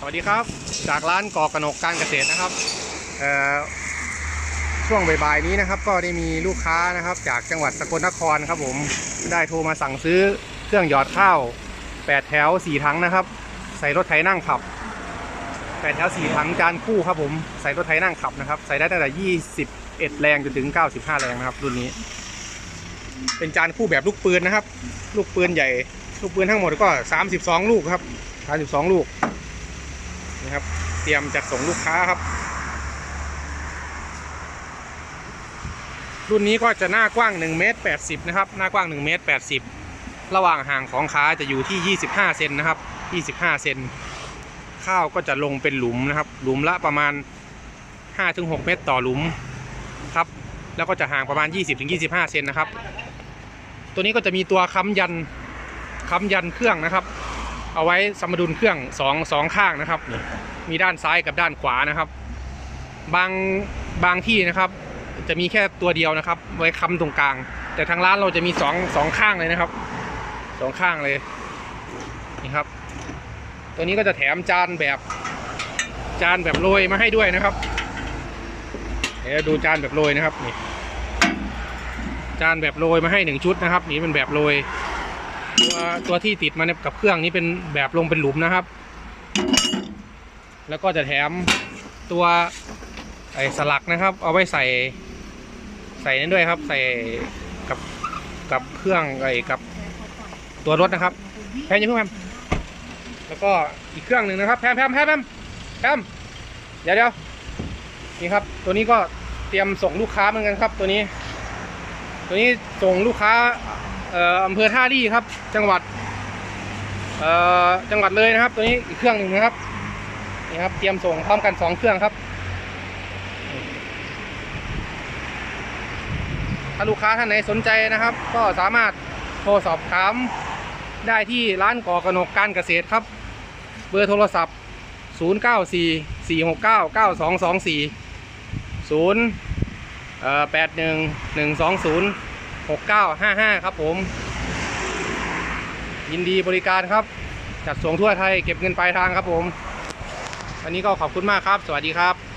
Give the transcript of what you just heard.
สวัสดีครับ จากร้านกอกระหนกการเกษตรนะครับช่วงบ่ายๆนี้นะครับก็ได้มีลูกค้านะครับ จากจังหวัดสกลนครครับผมได้โทรมาสั่งซื้อเครื่องหยอดข้าว 8 แถว 4 ถังนะครับ ใส่รถไถนั่งขับ 8 แถว 4 ถังจานคู่ครับผมใส่รถไถนั่งขับนะครับ ใส่ได้ตั้งแต่21 แรงจนถึง 95 แรงนะครับ รุ่นนี้ เป็นจานคู่แบบลูกปืนนะครับ ลูกปืนใหญ่ ลูกปืนทั้งหมดก็ 32 ลูกครับ 32 ลูก นะครับ เตรียมจัดส่งลูกค้าครับ รุ่นนี้ก็จะหน้ากว้าง1เมตร80นะครับหน้ากว้าง1เมตร80 ระหว่างห่างของขาจะอยู่ที่ 25เซนนะครับ25เซนข้าวก็จะลงเป็นหลุมนะครับ หลุมละประมาณ 5-6 เมตรต่อหลุมครับ แล้วก็จะห่างประมาณ 20-25เซนนะครับ ตัวนี้ก็จะมีตัวค้ำยันค้ำยันเครื่องนะครับ เอาไว้สมดุลเครื่องสองสองข้างนะครับนี่มีด้านซ้ายกับด้านขวานะครับ บางบางที่นะครับ จะมีแค่ตัวเดียวนะครับ ไว้ค้ำตรงกลาง แต่ทางร้านเราจะมีสองสองข้างเลยนะครับสองข้างเลยนี่ครับ ตัวนี้ก็จะแถมจานแบบจานแบบโรยมาให้ด้วยนะครับเดี๋ยวดูจานแบบโรยนะครับนี่จานแบบโรยมาให้หนึ่งชุดนะครับ นี่เป็นแบบโรย ตัวตัวที่ติดมาเนี่ยกับเครื่องนี้เป็นแบบลงเป็นหลุมนะครับ แล้วก็จะแถมตัวไอ้สลักนะครับ เอาไว้ใส่ใส่นั่นด้วยครับ ใส่กับกับเครื่องไอ้กับตัวรถนะครับแพมยังเพิ่งแพมแล้วก็อีกเครื่องหนึ่งนะครับแพมแพมแพมแพมแพมเดี๋ยวเดี๋ยวนี่ครับ ตัวนี้ก็เตรียมส่งลูกค้าเหมือนกันครับ ตัวนี้ ตัวนี้ส่งลูกค้า อำเภอท่าลี่ครับ จังหวัดจังหวัดเลยนะครับ ตัวนี้อีกเครื่องหนึ่งนะครับนี่ครับ เตรียมส่งพร้อมกันสองเครื่องครับ ถ้าลูกค้าท่านไหนสนใจนะครับ ก็สามารถโทรสอบถามได้ที่ร้านก่อกระหนกการเกษตรครับ เบอร์โทรศัพท์ 0 9 4 4 6 9 9 2 2 4 081120 6955 ครับผม ยินดีบริการครับ จัดส่งทั่วไทยเก็บเงินปลายทางครับผม วันนี้ก็ขอบคุณมากครับ สวัสดีครับ